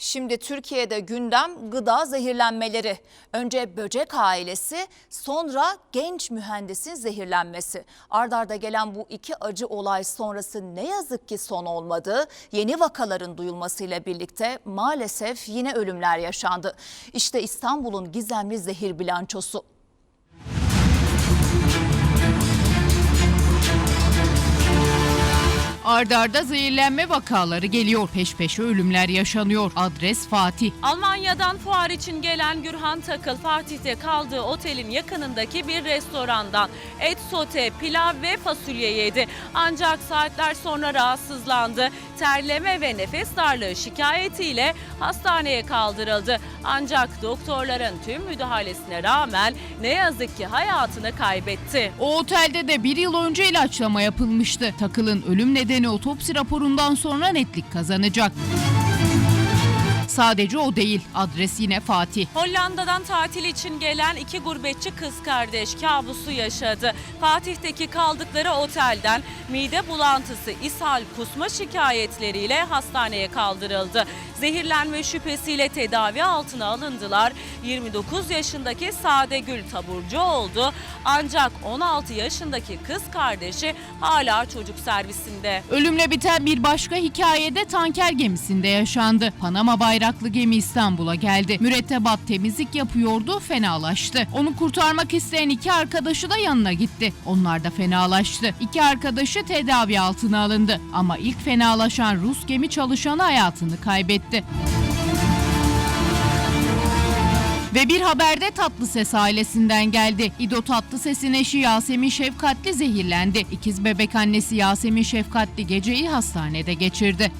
Şimdi Türkiye'de gündem gıda zehirlenmeleri. Önce böcek ailesi, sonra genç mühendisin zehirlenmesi. Ardarda gelen bu iki acı olay sonrası ne yazık ki son olmadı. Yeni vakaların duyulmasıyla birlikte maalesef yine ölümler yaşandı. İşte İstanbul'un gizemli zehir bilançosu. Ardarda zehirlenme vakaları geliyor. Peş peşe ölümler yaşanıyor. Adres Fatih. Almanya'dan fuar için gelen Gürhan Takıl Fatih'te kaldığı otelin yakınındaki bir restorandan et sote, pilav ve fasulye yedi. Ancak saatler sonra rahatsızlandı. Terleme ve nefes darlığı şikayetiyle hastaneye kaldırıldı. Ancak doktorların tüm müdahalesine rağmen ne yazık ki hayatını kaybetti. O otelde de bir yıl önce ilaçlama yapılmıştı. Takıl'ın ölüm nedeni otopsi raporundan sonra netlik kazanacak. Sadece o değil. Adres yine Fatih. Hollanda'dan tatil için gelen iki gurbetçi kız kardeş kabusu yaşadı. Fatih'teki kaldıkları otelden mide bulantısı, ishal, kusma şikayetleriyle hastaneye kaldırıldı. Zehirlenme şüphesiyle tedavi altına alındılar. 29 yaşındaki Sadegül taburcu oldu. Ancak 16 yaşındaki kız kardeşi hala çocuk servisinde. Ölümle biten bir başka hikayede tanker gemisinde yaşandı. Panama bayraklı gemi İstanbul'a geldi. Mürettebat temizlik yapıyordu, fenalaştı. Onu kurtarmak isteyen iki arkadaşı da yanına gitti. Onlar da fenalaştı. İki arkadaşı tedavi altına alındı. Ama ilk fenalaşan Rus gemi çalışanı hayatını kaybetti. Ve bir haberde Tatlıses ailesinden geldi. İdo Tatlıses'in eşi Yasemin Şefkatli zehirlendi. İkiz bebek annesi Yasemin Şefkatli geceyi hastanede geçirdi.